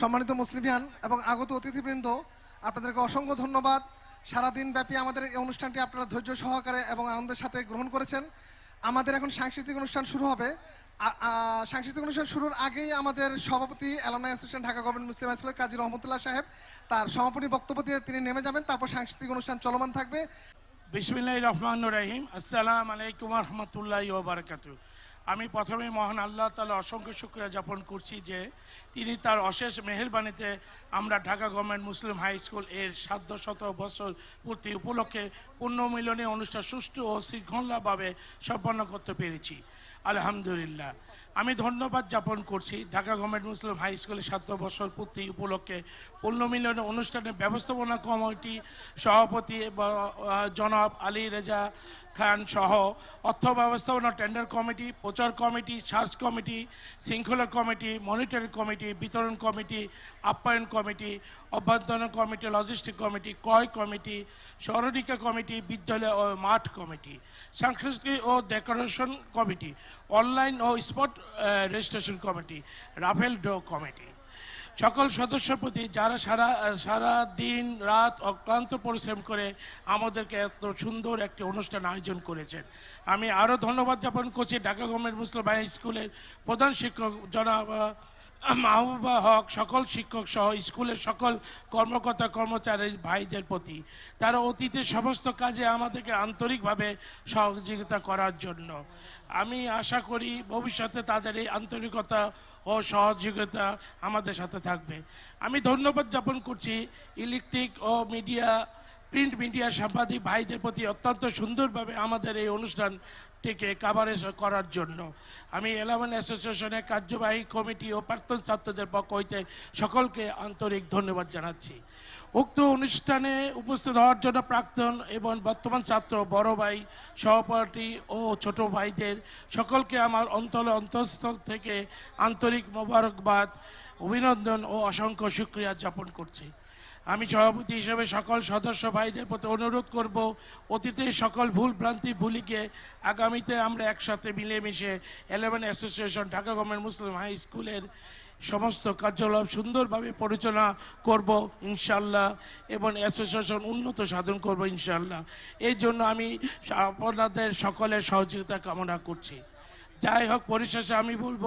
সম্মানিত মুসলিমিয়ান এবং আগত অতিথিবৃন্দ, আপনাদেরকে অসংখ্য ধন্যবাদ। সারাদিন ব্যাপী আমাদের এই অনুষ্ঠানটি আপনারা ধৈর্য সহকারে এবং আনন্দের সাথে গ্রহণ করেছেন। আমাদের এখন সাংস্কৃতিক অনুষ্ঠান শুরু হবে। সাংস্কৃতিক অনুষ্ঠান শুরুর আগেই আমাদের সভাপতি, alumni association, Dhaka government Muslim high স্কুলের কাজী রহমতুল্লাহ সাহেব, তার সমাপনী বক্তব্য দিয়ে তিনি নেমে যাবেন। তারপর সাংস্কৃতিক অনুষ্ঠান চলমান থাকবে। বিসমিল্লাহ রহমান রহিম। আসসালাম আলাইকুম রহমতুল্লাহ আমি প্রথমে মহান আল্লাহ তালা অসংখ্য শুক্রিয়া যাপন করছি যে তিনি তার অশেষ মেহেরবানিতে আমরা ঢাকা গভর্নমেন্ট মুসলিম হাই স্কুলের সাধ্য শত বছর পূর্তি উপলক্ষে মিলনী অনুষ্ঠান সুষ্ঠু ও শৃঙ্খলাভাবে সম্পন্ন করতে পেরেছি। আলহামদুলিল্লাহ। আমি ধন্যবাদ যাপন করছি ঢাকা গভর্নমেন্ট মুসলিম হাই স্কুলের সাত বছর পূর্তি উপলক্ষে পূর্ণমিলন অনুষ্ঠানের ব্যবস্থাপনা কমিটি সভাপতি জনাব আলী রেজা খান সহ অর্থ ব্যবস্থাপনা টেন্ডার কমিটি, প্রচার কমিটি, সার্চ কমিটি, শৃঙ্খলা কমিটি, মনিটরিং কমিটি, বিতরণ কমিটি, আপ্যায়ন কমিটি, অভ্যন্তরীণ কমিটি, লজিস্টিক কমিটি, ক্রয় কমিটি সরণিকা কমিটি, বিদ্যালয় ও মাঠ কমিটি, সাংস্কৃতিক ও ডেকোরেশন কমিটি অনলাইন ও spot registration committee raffle draw committee. সকল সদস্যের প্রতি যারা সারা সারা দিন রাত অক্লান্ত পরিশ্রম করে আমাদেরকে এত সুন্দর একটি অনুষ্ঠান আয়োজন করেছেন। আমি আরও ধন্যবাদ জ্ঞাপন করছি ঢাকা গভর্নমেন্ট মুসলিম স্কুলের প্রধান শিক্ষক জনাব মাহবুবা হক, সকল শিক্ষক সহ স্কুলের সকল কর্মকর্তা, কর্মচারী, ভাইদের প্রতি। তারা অতীতের সমস্ত কাজে আমাদেরকে আন্তরিকভাবে সহযোগিতা করার জন্য। আমি আশা করি ভবিষ্যতে তাদের এই আন্তরিকতা ও সহযোগিতা আমাদের সাথে থাকবে। আমি ধন্যবাদ জ্ঞাপন করছি ইলেকট্রিক ও মিডিয়া, প্রিন্ট মিডিয়া সাংবাদিক ভাইদের প্রতি অত্যন্ত সুন্দরভাবে আমাদের এই অনুষ্ঠানটিকে কাভারেজ করার জন্য। আমি এলাভেন অ্যাসোসিয়েশনের কার্যবাহী কমিটি ও প্রাক্তন ছাত্রদের পক্ষ হইতে সকলকে আন্তরিক ধন্যবাদ জানাচ্ছি। উক্ত অনুষ্ঠানে উপস্থিত হওয়ার জন্য প্রাক্তন এবং বর্তমান ছাত্র, বড় ভাই, সহপাঠী ও ছোট ভাইদের সকলকে আমার অন্তলে অন্তঃস্থল থেকে আন্তরিক মোবারকবাদ, অভিনন্দন ও অসংখ্য শুক্রিয়া জ্ঞাপন করছি। আমি সভাপতি হিসেবে সকল সদস্য ভাইদের প্রতি অনুরোধ করব, অতীতের সকল ভুল ভ্রান্তি, ভুলিকে আগামীতে আমরা একসাথে মিলেমিশে eleven association Dhaka government Muslim high স্কুলের সমস্ত কার্যকলাপ সুন্দরভাবে পরিচালনা করব ইনশাল্লাহ এবং অ্যাসোসিয়েশন উন্নত সাধন করব ইনশাল্লাহ এই জন্য আমি আপনাদের সকলের সহযোগিতা কামনা করছি। যাই হোক, পরিশেষে আমি বলব,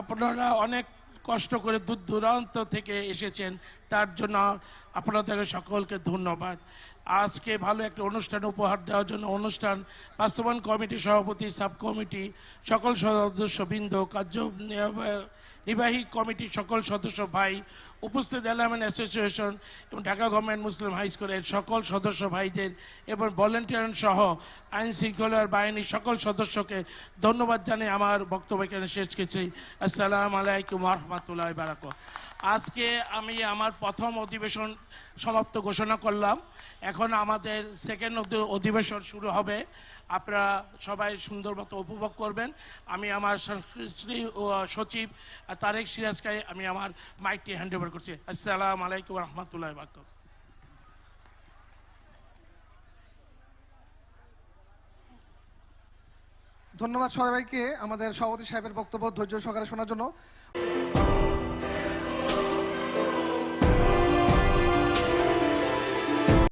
আপনারা অনেক কষ্ট করে দূর দূরান্ত থেকে এসেছেন। তার জন্য আপনাদের সকলকে ধন্যবাদ। আজকে ভালো একটা অনুষ্ঠান উপহার দেওয়ার জন্য অনুষ্ঠান বাস্তবায়ন কমিটি সভাপতি সাব কমিটি সকল সদস্যবৃন্দ, কার্য, নির্বাহী কমিটির সকল সদস্য ভাই উপস্থিত এলামেন্ট অ্যাসোসিয়েশন এবং ঢাকা গভর্নমেন্ট মুসলিম হাই স্কুলের সকল সদস্য ভাইদের এবং ভলেন্টিয়ার সহ আইন শৃঙ্খলার বাহিনীর সকল সদস্যকে ধন্যবাদ জানিয়ে আমার বক্তব্য এখানে শেষ করছি। আসসালামু আলাইকুম রহমতুল্লাহ বারাক আজকে আমি আমার প্রথম অধিবেশন সমাপ্ত ঘোষণা করলাম। এখন আমাদের সেকেন্ড অধিবেশন শুরু হবে। আপনারা সবাই সুন্দর মতো উপভোগ করবেন। আমি আমার সচিব তারেক সিরাজকে আমি আমার মাইকটি হ্যান্ড ওভার করছি। আসসালামু আলাইকুম রহমতুল্লাহ বারাক ধন্যবাদ সবাইকে আমাদের সভাপতি সাহেবের বক্তব্য ধৈর্য সহকারে শোনার জন্য।